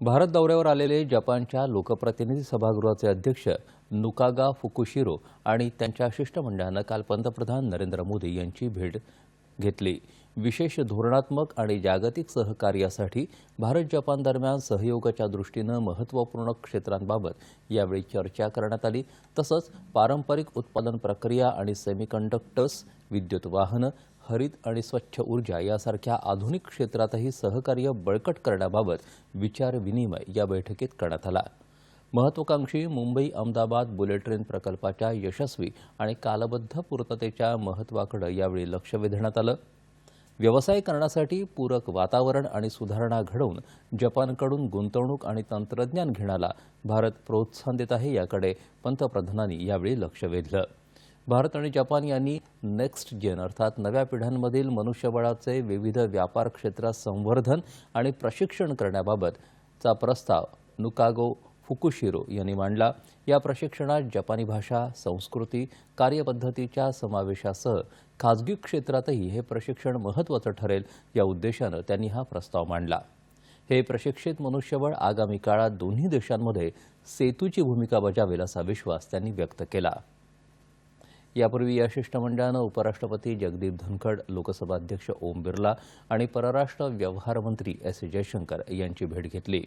भारत दौऱ्यावर आलेले जपानच्या लोकप्रतिनिधी सभागृहाचे अध्यक्ष नुकागा फुकुशिरो आणि त्यांच्या शिष्टमंडळानं काल पंतप्रधान नरेंद्र मोदी यांची भेट घेतली. विशेष धोरणात्मक आणि जागतिक सहकार्यासाठी भारत जपान दरम्यान सहयोगाच्या दृष्टीनं महत्त्वपूर्ण क्षेत्रांबाबत यावेळी चर्चा करण्यात आली. तसंच पारंपरिक उत्पादन प्रक्रिया आणि सेमीकंडक्टर्स विद्युत वाहनं हरित आणि स्वच्छ ऊर्जा यासारख्या आधुनिक क्षेत्रातही सहकार्य बळकट करण्याबाबत विचारविनिमय या बैठकीत करण्यात आला. महत्वाकांक्षी मुंबई अहमदाबाद बुलेट ट्रेन प्रकल्पाच्या यशस्वी आणि कालबद्ध पूर्ततेच्या महत्वाकडे यावेळी लक्ष वेधण्यात आलं. व्यवसाय करण्यासाठी पूरक वातावरण आणि सुधारणा घडवून जपानकडून गुंतवणूक आणि तंत्रज्ञान घेण्याला भारत प्रोत्साहन देत आहे याकडे पंतप्रधानांनी यावेळी लक्ष वेधलं. भारत आणि जपान यांनी नेक्स्ट जेन अर्थात नव्या पिढ्यांमधील मनुष्यबळाचे विविध व्यापार क्षेत्रात संवर्धन आणि प्रशिक्षण करण्याबाबतचा प्रस्ताव नुकागो फुकुशिरो यांनी मांडला. या प्रशिक्षणात जपानी भाषा संस्कृती कार्यपद्धतीच्या समावेशासह खाजगी क्षेत्रातही हे प्रशिक्षण महत्त्वाचं ठरेल या उद्देशानं त्यांनी हा प्रस्ताव मांडला. हे प्रशिक्षित मनुष्यबळ आगामी काळात दोन्ही देशांमध्ये सेतूची भूमिका बजावेल असा विश्वास त्यांनी व्यक्त केला. यापूर्वी या शिष्टमंडळानं उपराष्ट्रपती जगदीप धनखड लोकसभा अध्यक्ष ओम बिर्ला आणि परराष्ट्र व्यवहार मंत्री एस जयशंकर यांची भेट घेतली.